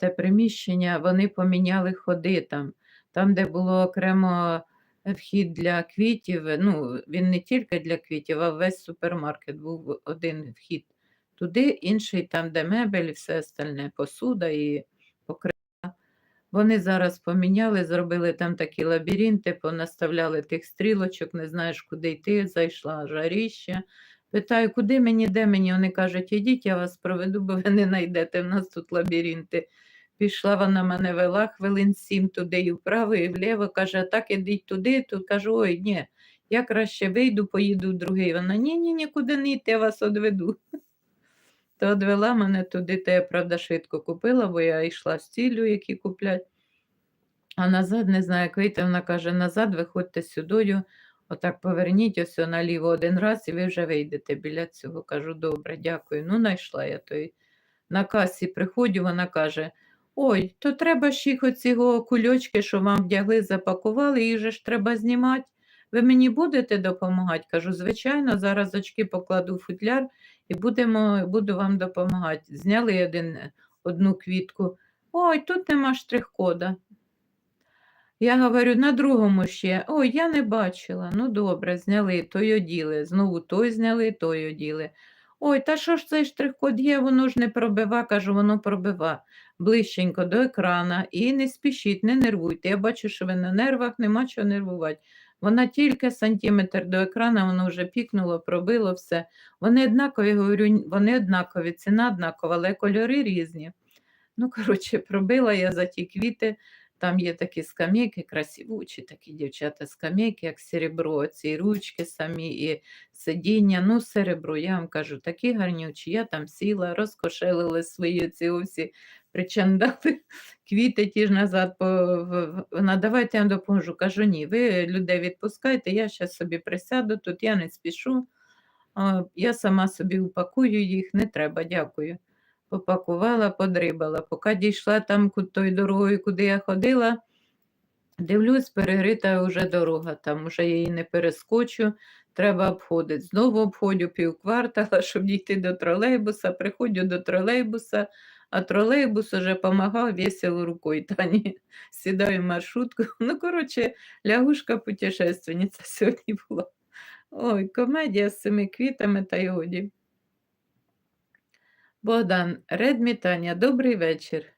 те приміщення, вони поміняли ходи там. Там, де було окремо вхід для квітів, ну, він не тільки для квітів, а весь супермаркет був один вхід туди, інший там, де мебель, і все остальне, посуда і покриття. Вони зараз поміняли, зробили там такі лабіринти, понаставляли тих стрілочок, не знаєш, куди йти, зайшла жаріща. Питаю, куди мені, де мені? Вони кажуть, ідіть, я вас проведу, бо ви не знайдете, в нас тут лабіринти. Пішла вона мене вела хвилин сім туди і вправо, і вліво. Каже, а так ідіть туди. Тут кажу, ой, ні, я краще вийду, поїду в другий. Вона ні, ні, нікуди не йти, я вас одведу. То одвела мене туди, то я, правда, швидко купила, бо я йшла з ціллю, які куплять. А назад, не знаю, як вийти, вона каже, назад виходьте сюдою, отак поверніть ось наліво один раз, і ви вже вийдете біля цього. Кажу, добре, дякую. Ну, знайшла я той. На касі приходжу, вона каже: Ой, то треба ж їх оцього кульочки, що вам вдягли, запакували, їх же ж треба знімати. Ви мені будете допомагати? Кажу, звичайно, зараз очки покладу в футляр і будемо, буду вам допомагати. Зняли один, одну квітку. Ой, тут нема штрих-кода. Я говорю, на другому ще. Ой, я не бачила. Ну, добре, зняли, той оділи. Знову той зняли, той оділи. Ой, та що ж цей штрих-код є, воно ж не пробива, кажу, воно пробива ближченько до екрана і не спішіть, не нервуйте. Я бачу, що ви на нервах, нема чого нервувати. Вона тільки сантиметр до екрана, воно вже пікнуло, пробило все. Вони однакові, говорю, вони однакові, ціна однакова, але кольори різні. Ну, коротше, пробила я за ті квіти. Там є такі скамейки, красивучі такі дівчата, скамейки, як серебро, ці ручки самі і сидіння. Ну, серебро, я вам кажу, такі гарнючі. Я там сіла, розкошелила свої ці всі причандали, квіти ті ж назад. Вона, давайте я вам допоможу. Кажу, ні, ви людей відпускайте, я зараз собі присяду тут, я не спішу. Я сама собі упакую їх, не треба, дякую попакувала, подрибала. Поки дійшла там тою дорогою, куди я ходила, дивлюсь, перегрита вже дорога, там вже її не перескочу, треба обходити. Знову обходю півквартала, щоб дійти до тролейбуса, приходжу до тролейбуса, а тролейбус уже допомагав весело рукою Тані. Сідаю в маршрутку. Ну, коротше, лягушка путешественниця сьогодні була. Ой, комедія з цими квітами та й годі. Богдан, Редмі Таня, добрий вечір.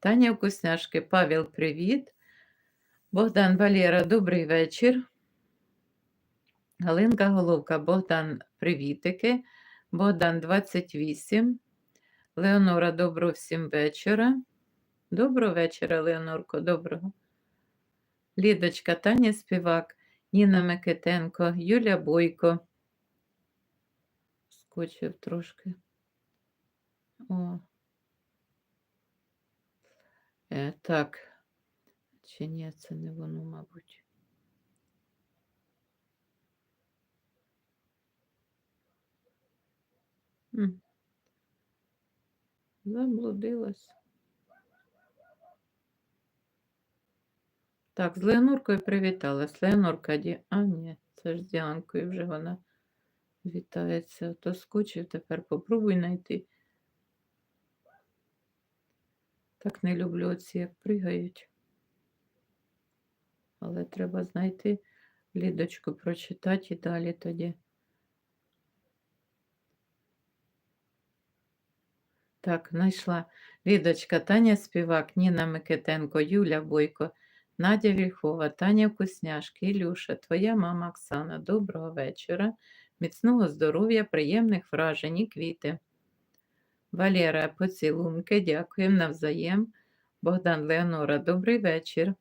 Таня Вкусняшки, Павел, привіт. Богдан Валера, добрий вечір. Галинка Головка, Богдан, привітики. Богдан 28. Леонора, доброго всім вечора. Доброго вечора, Леонорко, доброго. Лідочка, Таня Співак, Ніна Микитенко, Юля Бойко скочив трошки. О. Е, Так, чи ні, це не воно, мабуть. Заблудилась. Так, з Леоноркою привіталась. Леонорка, ді... а ні, це ж з Діанкою вже вона вітається. То скочив, тепер попробуй знайти. Так не люблю оці, як пригають. Але треба знайти лідочку, прочитати і далі тоді. Так, знайшла Лідочка, Таня Співак, Ніна Микитенко, Юля Бойко, Надя Вільхова, Таня Вкусняшки, Ілюша, твоя мама Оксана. Доброго вечора міцного здоров'я, приємних вражень і квіти. Валера, поцілунки, дякуємо навзаєм. Богдан Леонора, добрий вечір.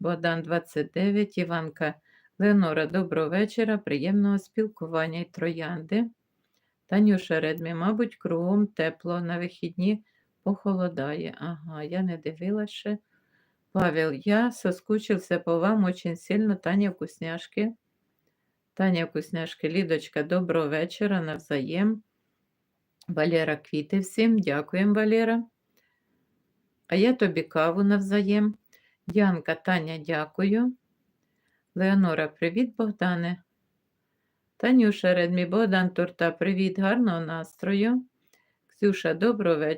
Богдан 29, Іванка Леонора, доброго вечора, приємного спілкування і троянди. Танюша Редмі, мабуть, кругом тепло, на вихідні похолодає. Ага, я не дивилася ще. Павел, я соскучився по вам очень сильно, Таня вкусняшки. Таня Вкусняшки, Лідочка, доброго вечора навзаєм. Валера квіти всім, дякуємо, Валера. А я тобі каву навзаєм. Янка, Таня, дякую. Леонора, привіт, Богдане. Танюша Редмибодан Турта, привіт. Гарного настрою. Ксюша, доброго вечора.